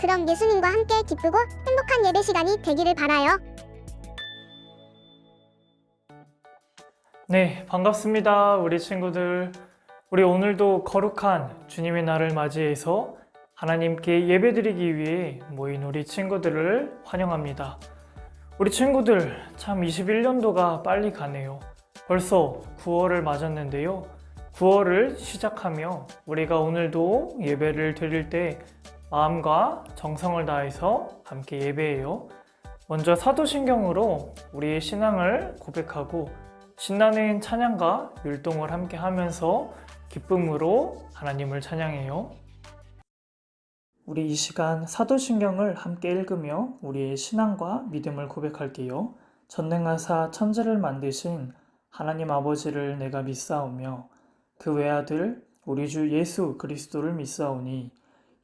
그럼 예수님과 함께 기쁘고 행복한 예배 시간이 되기를 바라요. 네, 반갑습니다. 우리 친구들. 우리 오늘도 거룩한 주님의 날을 맞이해서 하나님께 예배드리기 위해 모인 우리 친구들을 환영합니다. 우리 친구들, 참 21년도가 빨리 가네요. 벌써 9월을 맞았는데요. 9월을 시작하며 우리가 오늘도 예배를 드릴 때 마음과 정성을 다해서 함께 예배해요. 먼저 사도신경으로 우리의 신앙을 고백하고 신나는 찬양과 율동을 함께 하면서 기쁨으로 하나님을 찬양해요. 우리 이 시간 사도신경을 함께 읽으며 우리의 신앙과 믿음을 고백할게요. 전능하사 천지를 만드신 하나님 아버지를 내가 믿사오며 그 외아들 우리 주 예수 그리스도를 믿사오니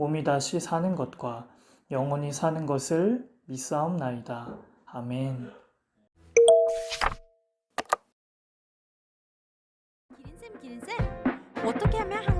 몸이 다시 사는 것과 영원히 사는 것을 믿사옵나이다. 아멘. 기린쌤 기린쌤 어떻게 하면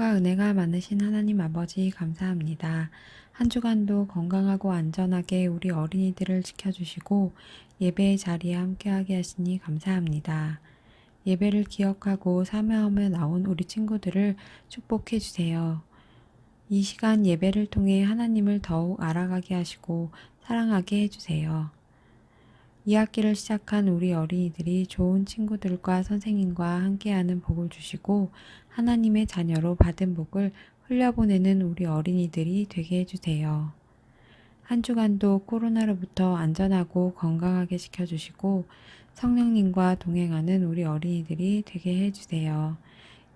사랑과 은혜가 많으신 하나님 아버지 감사합니다. 한 주간도 건강하고 안전하게 우리 어린이들을 지켜주시고 예배의 자리에 함께하게 하시니 감사합니다. 예배를 기억하고 참여하며 나온 우리 친구들을 축복해 주세요. 이 시간 예배를 통해 하나님을 더욱 알아가게 하시고 사랑하게 해주세요. 이 학기를 시작한 우리 어린이들이 좋은 친구들과 선생님과 함께하는 복을 주시고 하나님의 자녀로 받은 복을 흘려보내는 우리 어린이들이 되게 해주세요. 한 주간도 코로나로부터 안전하고 건강하게 지켜주시고 성령님과 동행하는 우리 어린이들이 되게 해주세요.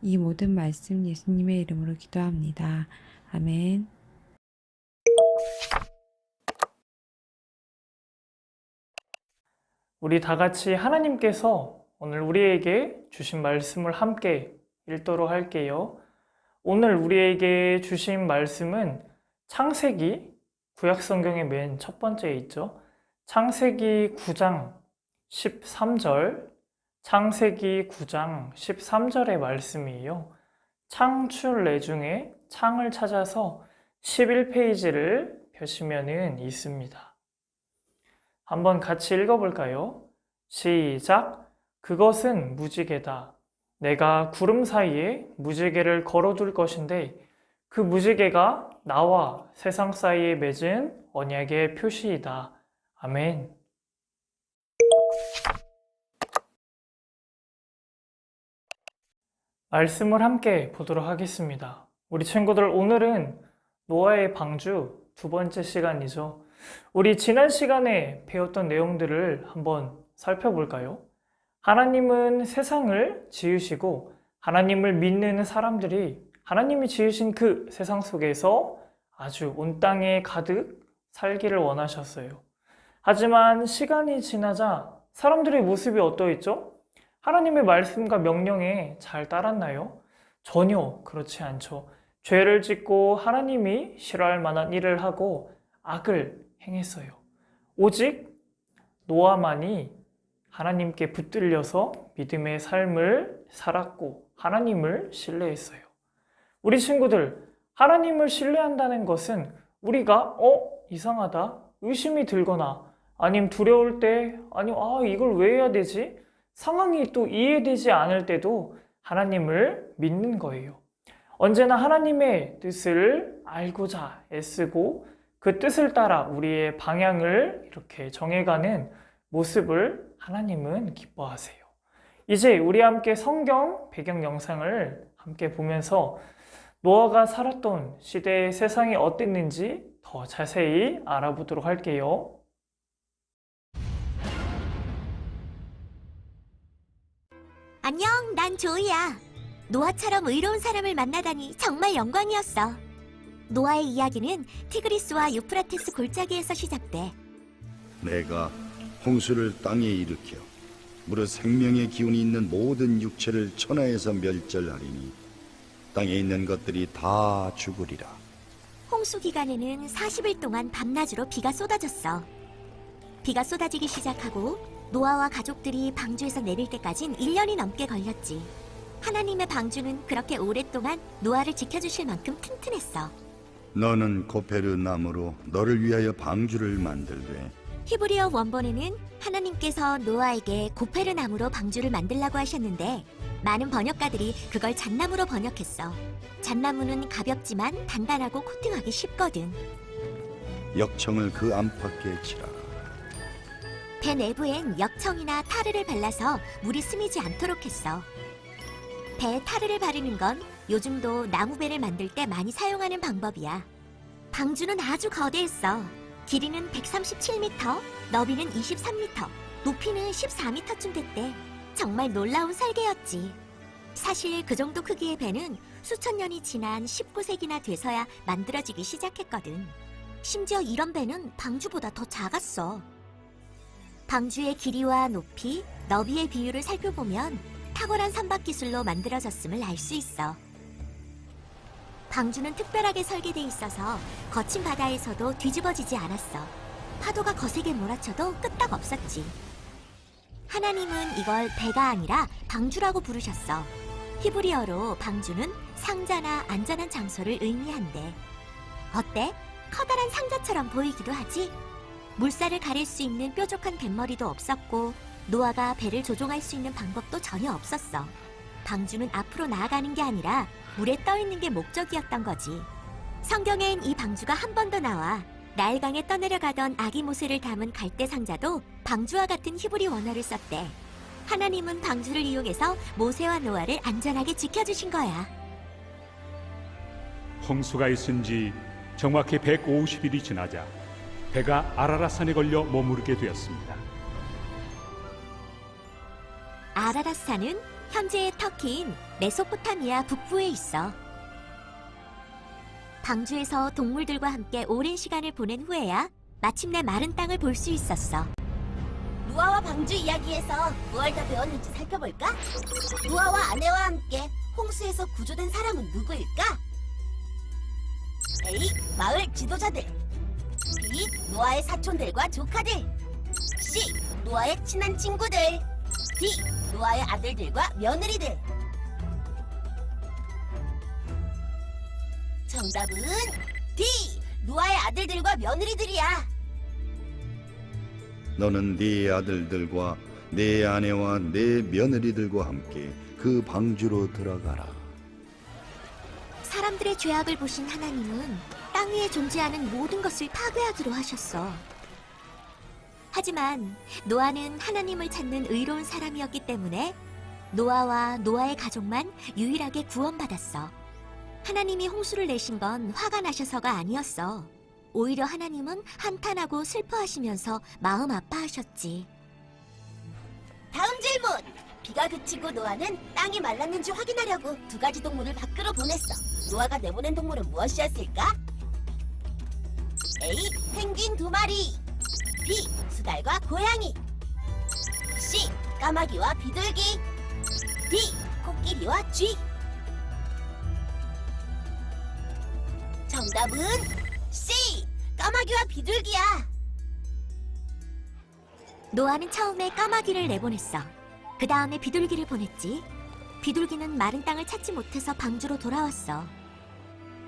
이 모든 말씀 예수님의 이름으로 기도합니다. 아멘. 우리 다 같이 하나님께서 오늘 우리에게 주신 말씀을 함께 읽도록 할게요. 오늘 우리에게 주신 말씀은 창세기 구약 성경의 맨 첫 번째에 있죠. 창세기 9장 13절, 창세기 9장 13절의 말씀이에요. 창출 내 중에 창을 찾아서 11페이지를 펴시면은 있습니다. 한번 같이 읽어볼까요? 시작. 그것은 무지개다. 내가 구름 사이에 무지개를 걸어둘 것인데 그 무지개가 나와 세상 사이에 맺은 언약의 표시이다. 아멘. 말씀을 함께 보도록 하겠습니다. 우리 친구들 오늘은 노아의 방주 두 번째 시간이죠. 우리 지난 시간에 배웠던 내용들을 한번 살펴볼까요? 하나님은 세상을 지으시고 하나님을 믿는 사람들이 하나님이 지으신 그 세상 속에서 아주 온 땅에 가득 살기를 원하셨어요. 하지만 시간이 지나자 사람들의 모습이 어떠했죠? 하나님의 말씀과 명령에 잘 따랐나요? 전혀 그렇지 않죠. 죄를 짓고 하나님이 싫어할 만한 일을 하고 악을 행했어요. 오직 노아만이 하나님께 붙들려서 믿음의 삶을 살았고 하나님을 신뢰했어요. 우리 친구들, 하나님을 신뢰한다는 것은 우리가 어 이상하다 의심이 들거나 아님 두려울 때 아니 아 이걸 왜 해야 되지 상황이 또 이해되지 않을 때도 하나님을 믿는 거예요. 언제나 하나님의 뜻을 알고자 애쓰고 그 뜻을 따라 우리의 방향을 이렇게 정해가는 모습을 하나님은 기뻐하세요. 이제 우리 함께 성경 배경 영상을 함께 보면서 노아가 살았던 시대의 세상이 어땠는지 더 자세히 알아보도록 할게요. 안녕, 난 조이야. 노아처럼 의로운 사람을 만나다니 정말 영광이었어. 노아의 이야기는 티그리스와 유프라테스 골짜기에서 시작돼. 내가 홍수를 땅에 일으켜 무릇 생명의 기운이 있는 모든 육체를 천하에서 멸절하리니 땅에 있는 것들이 다 죽으리라. 홍수 기간에는 40일 동안 밤낮으로 비가 쏟아졌어. 비가 쏟아지기 시작하고 노아와 가족들이 방주에서 내릴 때까진 1년이 넘게 걸렸지. 하나님의 방주는 그렇게 오랫동안 노아를 지켜주실 만큼 튼튼했어. 너는 고페르 나무로 너를 위하여 방주를 만들되 히브리어 원본에는 하나님께서 노아에게 고페르 나무로 방주를 만들라고 하셨는데 많은 번역가들이 그걸 잣나무로 번역했어. 잣나무는 가볍지만 단단하고 코팅하기 쉽거든. 역청을 그 안팎에 칠하라. 배 내부엔 역청이나 타르를 발라서 물이 스미지 않도록 했어. 배에 타르를 바르는 건 요즘도 나무배를 만들 때 많이 사용하는 방법이야. 방주는 아주 거대했어. 길이는 137m, 너비는 23m, 높이는 14m쯤 됐대. 정말 놀라운 설계였지. 사실 그 정도 크기의 배는 수천 년이 지난 19세기나 돼서야 만들어지기 시작했거든. 심지어 이런 배는 방주보다 더 작았어. 방주의 길이와 높이, 너비의 비율을 살펴보면 탁월한 선박 기술로 만들어졌음을 알 수 있어. 방주는 특별하게 설계돼 있어서 거친 바다에서도 뒤집어지지 않았어. 파도가 거세게 몰아쳐도 끄떡 없었지. 하나님은 이걸 배가 아니라 방주라고 부르셨어. 히브리어로 방주는 상자나 안전한 장소를 의미한대. 어때? 커다란 상자처럼 보이기도 하지? 물살을 가릴 수 있는 뾰족한 뱃머리도 없었고 노아가 배를 조종할 수 있는 방법도 전혀 없었어. 방주는 앞으로 나아가는 게 아니라 물에 떠 있는 게 목적이었던 거지. 성경엔 이 방주가 한 번 더 나와 나일강에 떠내려가던 아기 모세를 담은 갈대 상자도 방주와 같은 히브리 원어를 썼대. 하나님은 방주를 이용해서 모세와 노아를 안전하게 지켜주신 거야. 홍수가 있은 지 정확히 150일이 지나자 배가 아라라산에 걸려 머무르게 되었습니다. 아라라산은 현재의 터키인 메소포타미아 북부에 있어. 방주에서 동물들과 함께 오랜 시간을 보낸 후에야 마침내 마른 땅을 볼 수 있었어. 노아와 방주 이야기에서 무얼 더 배웠는지 살펴볼까? 노아와 아내와 함께 홍수에서 구조된 사람은 누구일까? A. 마을 지도자들 B. 노아의 사촌들과 조카들 C. 노아의 친한 친구들 D. 노아의 아들들과 며느리들 정답은 D. 노아의 아들들과 며느리들이야 너는 네 아들들과 네 아내와 네 며느리들과 함께 그 방주로 들어가라. 사람들의 죄악을 보신 하나님은 땅 위에 존재하는 모든 것을 파괴하기로 하셨어. 하지만 노아는 하나님을 찾는 의로운 사람이었기 때문에 노아와 노아의 가족만 유일하게 구원받았어. 하나님이 홍수를 내신 건 화가 나셔서가 아니었어. 오히려 하나님은 한탄하고 슬퍼하시면서 마음 아파하셨지. 다음 질문. 비가 그치고 노아는 땅이 말랐는지 확인하려고 두 가지 동물을 밖으로 보냈어. 노아가 내보낸 동물은 무엇이었을까? A. 펭귄 두 마리. B. 수달과 고양이. C. 까마귀와 비둘기. D. 코끼리와 쥐. 정답은 C. 까마귀와 비둘기야. 노아는 처음에 까마귀를 내보냈어. 그 다음에 비둘기를 보냈지. 비둘기는 마른 땅을 찾지 못해서 방주로 돌아왔어.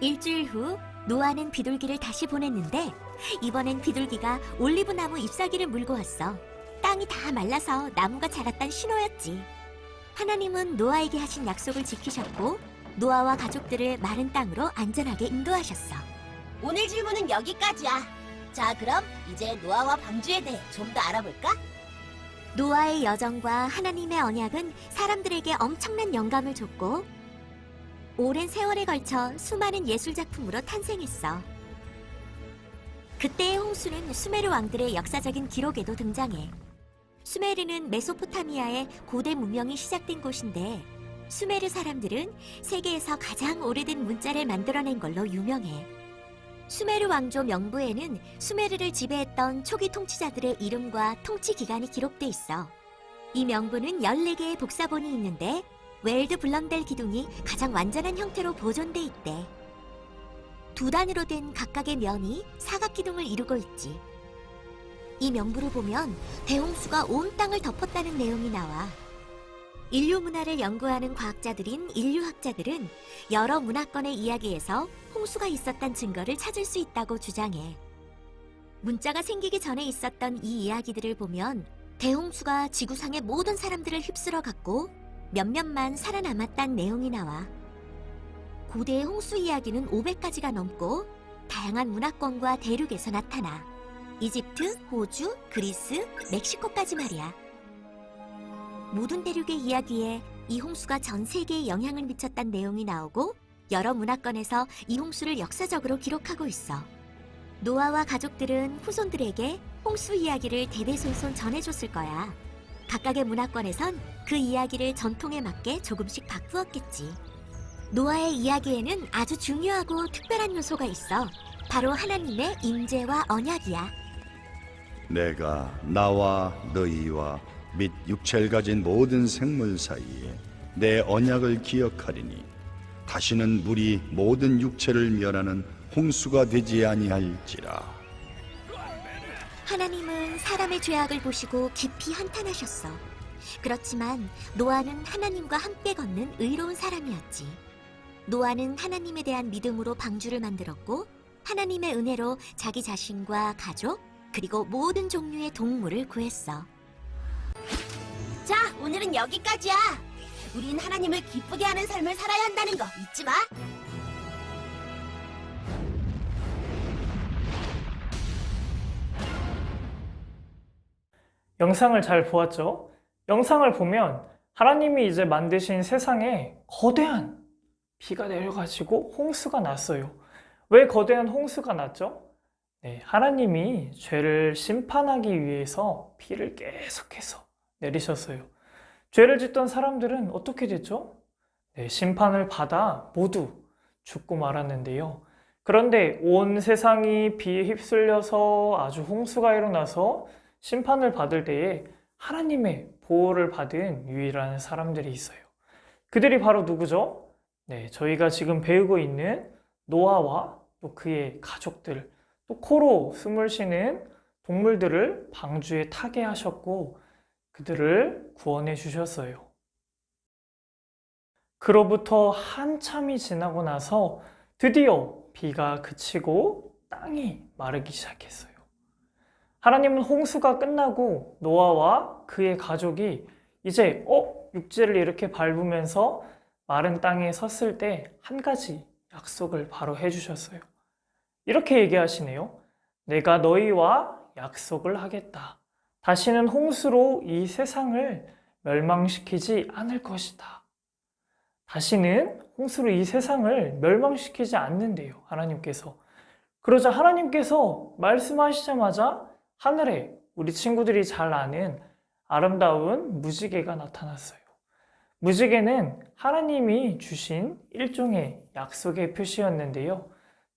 일주일 후 노아는 비둘기를 다시 보냈는데 이번엔 비둘기가 올리브 나무 잎사귀를 물고 왔어. 땅이 다 말라서 나무가 자랐단 신호였지. 하나님은 노아에게 하신 약속을 지키셨고 노아와 가족들을 마른 땅으로 안전하게 인도하셨어. 오늘 질문은 여기까지야. 자, 그럼 이제 노아와 방주에 대해 좀 더 알아볼까? 노아의 여정과 하나님의 언약은 사람들에게 엄청난 영감을 줬고 오랜 세월에 걸쳐 수많은 예술 작품으로 탄생했어. 그때의 홍수는 수메르 왕들의 역사적인 기록에도 등장해. 수메르는 메소포타미아의 고대 문명이 시작된 곳인데 수메르 사람들은 세계에서 가장 오래된 문자를 만들어낸 걸로 유명해. 수메르 왕조 명부에는 수메르를 지배했던 초기 통치자들의 이름과 통치 기간이 기록돼 있어. 이 명부는 14개의 복사본이 있는데 웰드 블런델 기둥이 가장 완전한 형태로 보존돼 있대. 두 단으로 된 각각의 면이 사각 기둥을 이루고 있지. 이 명부를 보면 대홍수가 온 땅을 덮었다는 내용이 나와. 인류 문화를 연구하는 과학자들인 인류학자들은 여러 문화권의 이야기에서 홍수가 있었던 증거를 찾을 수 있다고 주장해. 문자가 생기기 전에 있었던 이 이야기들을 보면 대홍수가 지구상의 모든 사람들을 휩쓸어 갔고 몇몇만 살아남았다는 내용이 나와. 고대의 홍수 이야기는 500가지가 넘고 다양한 문화권과 대륙에서 나타나. 이집트, 호주, 그리스, 멕시코까지 말이야. 모든 대륙의 이야기에 이 홍수가 전 세계에 영향을 미쳤다는 내용이 나오고 여러 문화권에서 이 홍수를 역사적으로 기록하고 있어. 노아와 가족들은 후손들에게 홍수 이야기를 대대손손 전해줬을 거야. 각각의 문화권에선 그 이야기를 전통에 맞게 조금씩 바꾸었겠지. 노아의 이야기에는 아주 중요하고 특별한 요소가 있어. 바로 하나님의 임재와 언약이야. 내가 나와 너희와 및 육체를 가진 모든 생물 사이에 내 언약을 기억하리니 다시는 물이 모든 육체를 멸하는 홍수가 되지 아니할지라 하나님은 사람의 죄악을 보시고 깊이 한탄하셨어. 그렇지만 노아는 하나님과 함께 걷는 의로운 사람이었지. 노아는 하나님에 대한 믿음으로 방주를 만들었고 하나님의 은혜로 자기 자신과 가족 그리고 모든 종류의 동물을 구했어. 자, 오늘은 여기까지야. 우린 하나님을 기쁘게 하는 삶을 살아야 한다는 거 잊지 마. 영상을 잘 보았죠? 영상을 보면 하나님이 이제 만드신 세상에 거대한 비가 내려가지고 홍수가 났어요. 왜 거대한 홍수가 났죠? 네, 하나님이 죄를 심판하기 위해서 비를 계속해서 내리셨어요. 죄를 짓던 사람들은 어떻게 됐죠? 네, 심판을 받아 모두 죽고 말았는데요. 그런데 온 세상이 비에 휩쓸려서 아주 홍수가 일어나서 심판을 받을 때에 하나님의 보호를 받은 유일한 사람들이 있어요. 그들이 바로 누구죠? 네, 저희가 지금 배우고 있는 노아와 또 그의 가족들, 또 코로 숨을 쉬는 동물들을 방주에 타게 하셨고 그들을 구원해 주셨어요. 그로부터 한참이 지나고 나서 드디어 비가 그치고 땅이 마르기 시작했어요. 하나님은 홍수가 끝나고 노아와 그의 가족이 이제 어 육지를 이렇게 밟으면서 마른 땅에 섰을 때 한 가지 약속을 바로 해주셨어요. 이렇게 얘기하시네요. 내가 너희와 약속을 하겠다. 다시는 홍수로 이 세상을 멸망시키지 않을 것이다. 다시는 홍수로 이 세상을 멸망시키지 않는데요. 하나님께서. 그러자 하나님께서 말씀하시자마자 하늘에 우리 친구들이 잘 아는 아름다운 무지개가 나타났어요. 무지개는 하나님이 주신 일종의 약속의 표시였는데요.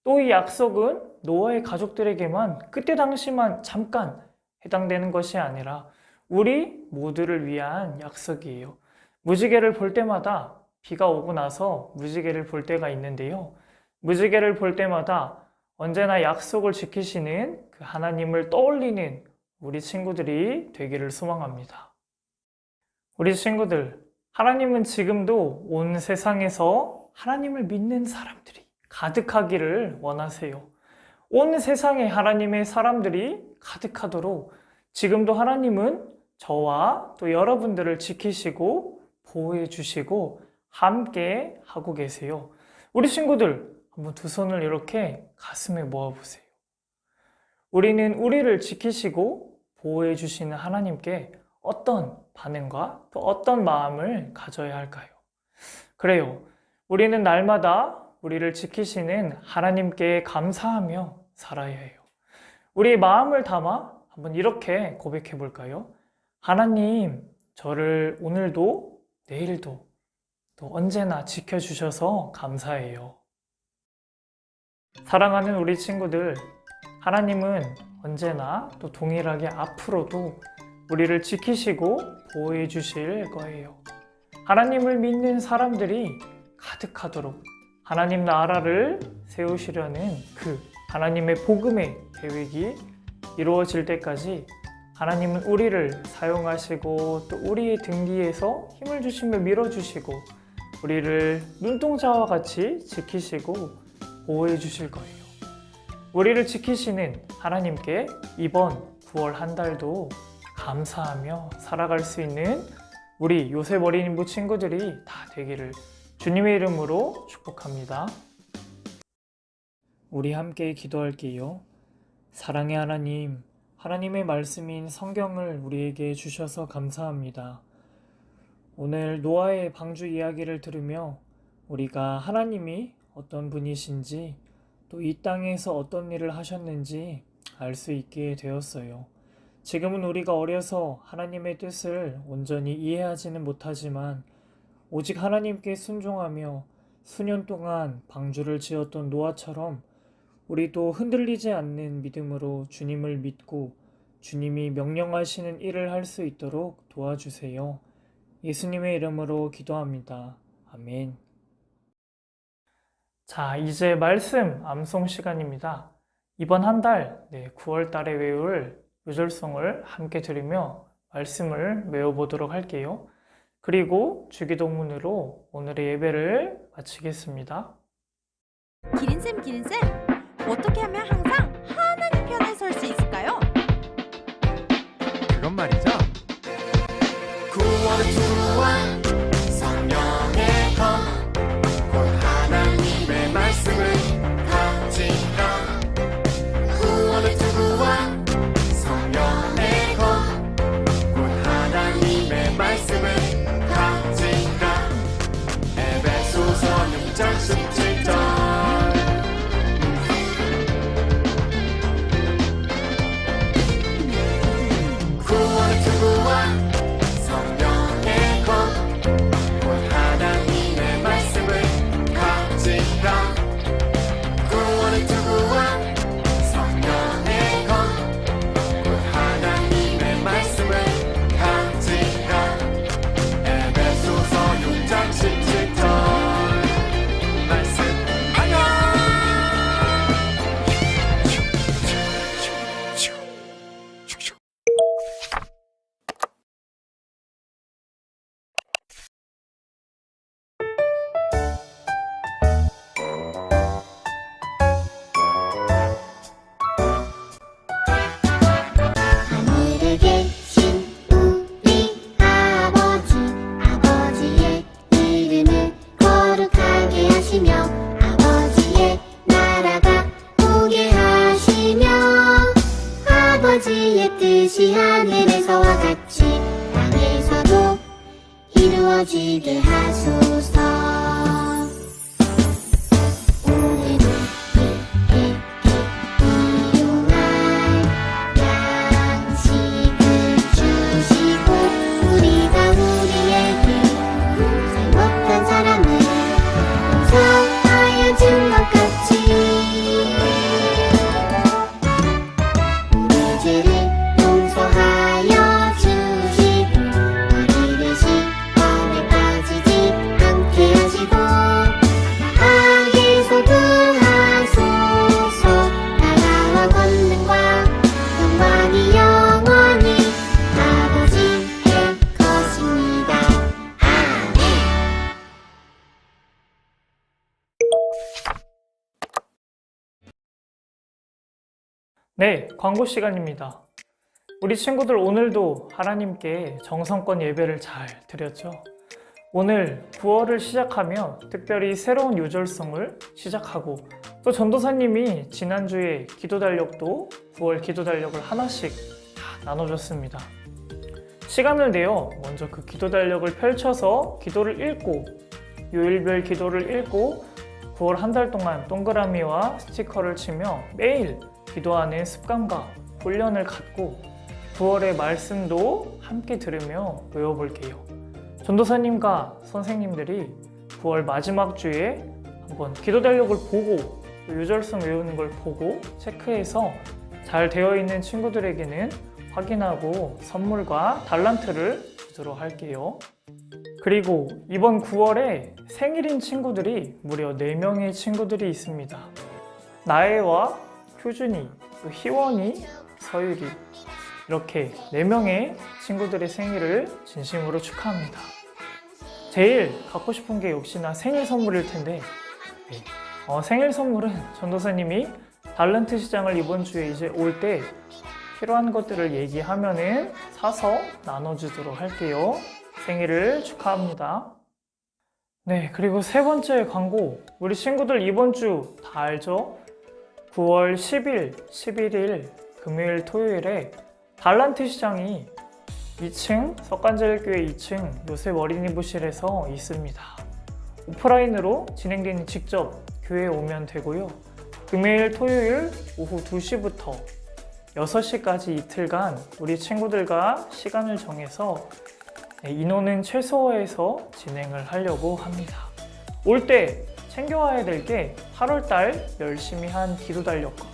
또 이 약속은 노아의 가족들에게만 그때 당시만 잠깐 해당되는 것이 아니라 우리 모두를 위한 약속이에요. 무지개를 볼 때마다 비가 오고 나서 무지개를 볼 때가 있는데요. 무지개를 볼 때마다 언제나 약속을 지키시는 그 하나님을 떠올리는 우리 친구들이 되기를 소망합니다. 우리 친구들, 하나님은 지금도 온 세상에서 하나님을 믿는 사람들이 가득하기를 원하세요. 온 세상에 하나님의 사람들이 가득하도록 지금도 하나님은 저와 또 여러분들을 지키시고 보호해 주시고 함께 하고 계세요. 우리 친구들, 한번 두 손을 이렇게 가슴에 모아보세요. 우리는 우리를 지키시고 보호해 주시는 하나님께 어떤 반응과 또 어떤 마음을 가져야 할까요? 그래요. 우리는 날마다 우리를 지키시는 하나님께 감사하며 살아야 해요. 우리 마음을 담아 한번 이렇게 고백해 볼까요? 하나님, 저를 오늘도 내일도 또 언제나 지켜주셔서 감사해요. 사랑하는 우리 친구들, 하나님은 언제나 또 동일하게 앞으로도 우리를 지키시고 보호해 주실 거예요. 하나님을 믿는 사람들이 가득하도록 하나님 나라를 세우시려는 그 하나님의 복음의 계획이 이루어질 때까지 하나님은 우리를 사용하시고 또 우리의 등 뒤에서 힘을 주시며 밀어주시고 우리를 눈동자와 같이 지키시고 보호해 주실 거예요. 우리를 지키시는 하나님께 이번 9월 한 달도 감사하며 살아갈 수 있는 우리 요셉 어린이부 친구들이 다 되기를 주님의 이름으로 축복합니다. 우리 함께 기도할게요. 사랑의 하나님, 하나님의 말씀인 성경을 우리에게 주셔서 감사합니다. 오늘 노아의 방주 이야기를 들으며 우리가 하나님이 어떤 분이신지 또 이 땅에서 어떤 일을 하셨는지 알 수 있게 되었어요. 지금은 우리가 어려서 하나님의 뜻을 온전히 이해하지는 못하지만 오직 하나님께 순종하며 수년 동안 방주를 지었던 노아처럼 우리도 흔들리지 않는 믿음으로 주님을 믿고 주님이 명령하시는 일을 할 수 있도록 도와주세요. 예수님의 이름으로 기도합니다. 아멘. 자, 이제 말씀 암송 시간입니다. 이번 한 달, 네, 9월 달에 외울 요절송을 함께 들으며 말씀을 외워보도록 할게요. 그리고 주기도문으로 오늘의 예배를 마치겠습니다. 기린쌤 기린쌤 어떻게 하면 항상 하나님 편에 설 수 있을까요? 그건 말이죠. 구원의 투구와 아버지의 뜻이 하늘에서와 같이 땅에서도 이루어지게 하소서 네, 광고 시간입니다. 우리 친구들 오늘도 하나님께 정성권 예배를 잘 드렸죠. 오늘 9월을 시작하며 특별히 새로운 요절성을 시작하고 또 전도사님이 지난주에 기도 달력도 9월 기도 달력을 하나씩 다 나눠줬습니다. 시간을 내어 먼저 그 기도 달력을 펼쳐서 기도를 읽고 요일별 기도를 읽고 9월 한 달 동안 동그라미와 스티커를 치며 매일 기도하는 습관과 훈련을 갖고 9월의 말씀도 함께 들으며 외워볼게요. 전도사님과 선생님들이 9월 마지막 주에 한번 기도 달력을 보고 또 요절성 외우는 걸 보고 체크해서 잘 되어 있는 친구들에게는 확인하고 선물과 달란트를 주도록 할게요. 그리고 이번 9월에 생일인 친구들이 무려 4명의 친구들이 있습니다. 나혜와 효준이, 또 희원이, 서유리 이렇게 4명의 친구들의 생일을 진심으로 축하합니다. 제일 갖고 싶은 게 역시나 생일 선물일 텐데 네. 어, 생일 선물은 전도사님이 달란트 시장을 이번 주에 이제 올 때 필요한 것들을 얘기하면은 사서 나눠주도록 할게요. 생일을 축하합니다. 네, 그리고 세 번째 광고. 우리 친구들 이번 주 다 알죠? 9월 10일, 11일, 금요일, 토요일에 달란트 시장이 2층, 석간제일교회 2층 요셉 어린이부실에서 있습니다. 오프라인으로 진행되는 직접 교회에 오면 되고요. 금요일, 토요일 오후 2시부터 6시까지 이틀간 우리 친구들과 시간을 정해서 네, 인원은 최소화해서 진행을 하려고 합니다. 올 때 챙겨와야 될 게 8월달 열심히 한 기도 달력과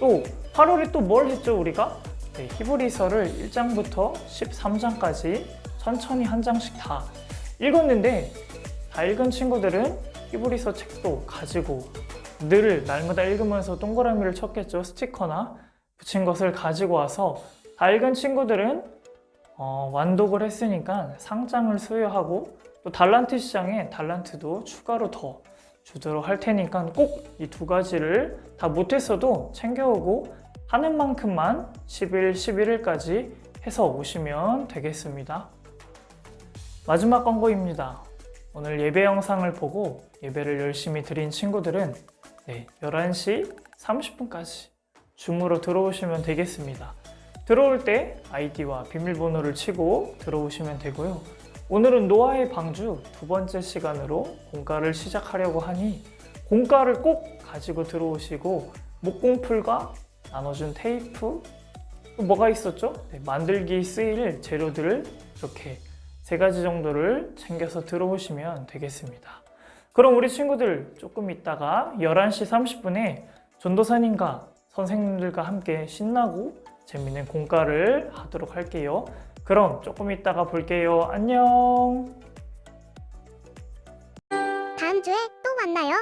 또 8월에 또 뭘 했죠 우리가? 네, 히브리서를 1장부터 13장까지 천천히 한 장씩 다 읽었는데 다 읽은 친구들은 히브리서 책도 가지고 늘 날마다 읽으면서 동그라미를 쳤겠죠 스티커나 붙인 것을 가지고 와서 다 읽은 친구들은 어, 완독을 했으니까 상장을 수여하고 또 달란트 시장에 달란트도 추가로 더 주도록 할 테니까 꼭 이 두 가지를 다 못했어도 챙겨오고 하는 만큼만 10일, 11일까지 해서 오시면 되겠습니다. 마지막 광고입니다. 오늘 예배 영상을 보고 예배를 열심히 드린 친구들은 네, 11시 30분까지 줌으로 들어오시면 되겠습니다. 들어올 때 아이디와 비밀번호를 치고 들어오시면 되고요. 오늘은 노아의 방주 두 번째 시간으로 공가를 시작하려고 하니 공가를 꼭 가지고 들어오시고 목공풀과 나눠준 테이프 또 뭐가 있었죠? 네, 만들기 쓰일 재료들을 이렇게 세 가지 정도를 챙겨서 들어오시면 되겠습니다. 그럼 우리 친구들 조금 있다가 11시 30분에 전도사님과 선생님들과 함께 신나고 재밌는 공가를 하도록 할게요. 그럼 조금 있다가 볼게요. 안녕. 다음 주에 또 만나요.